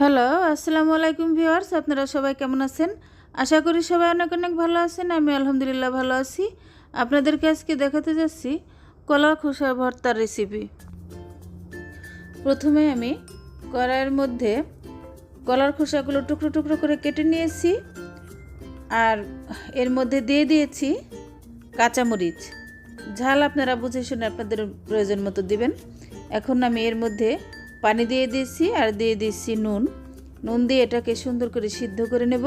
Hello, আসসালামু আলাইকুম viewers, আপনারা সবাই কেমন আছেন? আশা করি সবাই অনেক অনেক ভালো আছেন, আমি আলহামদুলিল্লাহ ভালো আছি। আপনাদেরকে আজকে দেখাতে যাচ্ছি কলা খোসা ভর্তার রেসিপি প্রথমে আমি কড়াইয়ের মধ্যে কলার খোসাগুলো টুকরো টুকরো করে কেটে নিয়েছি, আর এর মধ্যে দিয়ে দিয়েছি কাঁচামরিচ। ঝাল আপনারা বুঝে শুনে আপনাদের প্রয়োজন মতো দিবেন। এখন আমি এর মধ্যে পানি দিয়ে দিয়েছি আর দিয়ে দিচ্ছি নুন। নুন দিয়ে এটাকে সুন্দর করে সিদ্ধ করে নেব।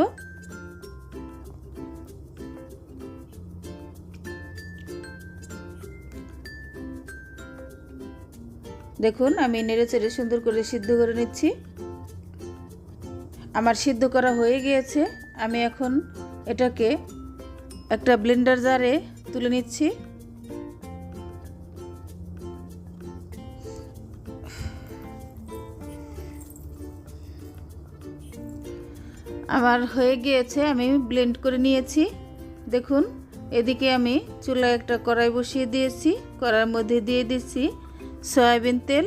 দেখুন, আমি নেড়ে চেড়ে সুন্দর করে সিদ্ধ করে নিচ্ছি। আমার সিদ্ধ করা হয়ে গিয়েছে। আমি এখন এটাকে একটা ব্লেন্ডার জারে তুলে নিচ্ছি। আমার হয়ে গিয়েছে, আমি ব্লেন্ড করে নিয়েছি। দেখুন, এদিকে আমি চুলায় একটা কড়াই বসিয়ে দিয়েছি, কড়ার মধ্যে দিয়ে দিচ্ছি সয়াবিন তেল।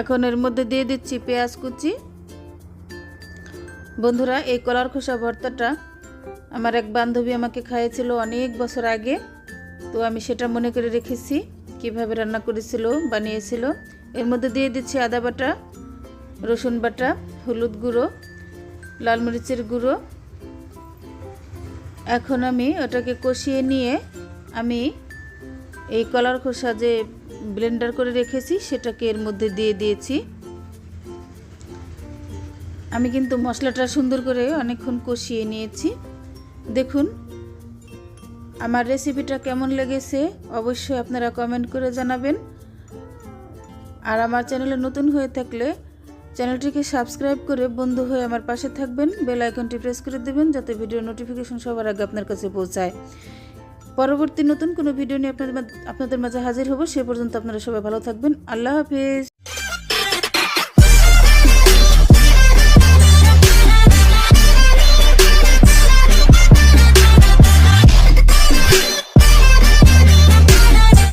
এখন এর মধ্যে দিয়ে দিচ্ছি পেঁয়াজ কুচি। বন্ধুরা, এই কলার খোসা ভর্তাটা আমার এক বান্ধবী আমাকে খাইয়েছিল অনেক বছর আগে। তো আমি সেটা মনে করে রেখেছি, কীভাবে রান্না করেছিল, বানিয়েছিল। এর মধ্যে দিয়ে দিচ্ছি আদা বাটা। রসুন বাটা, হলুদ গুঁড়ো, লাল মরিচের গুঁড়ো। এখন আমি ওটাকে কষিয়ে নিয়ে আমি এই কলার খোসা যে ব্লেন্ডার করে রেখেছি, সেটাকে এর মধ্যে দিয়ে দিয়েছি। আমি কিন্তু মশলাটা সুন্দর করে অনেকক্ষণ কষিয়ে নিয়েছি। দেখুন, আমার রেসিপিটা কেমন লেগেছে, অবশ্যই আপনারা কমেন্ট করে জানাবেন। আর আমার চ্যানেলে নতুন হয়ে থাকলে চ্যানেলটিকে সাবস্ক্রাইব করে বন্ধু হয়ে আমার পাশে থাকবেন। বেল আইকনটি প্রেস করে দেবেন যাতে ভিডিও নোটিফিকেশন সবার আগে আপনার কাছে পৌঁছায়। পরবর্তী নতুন কোনো ভিডিও নিয়ে আপনাদের আপনাদের মাঝে হাজির হব। সে পর্যন্ত আপনারা সবাই ভালো থাকবেন। আল্লাহ হাফিজ।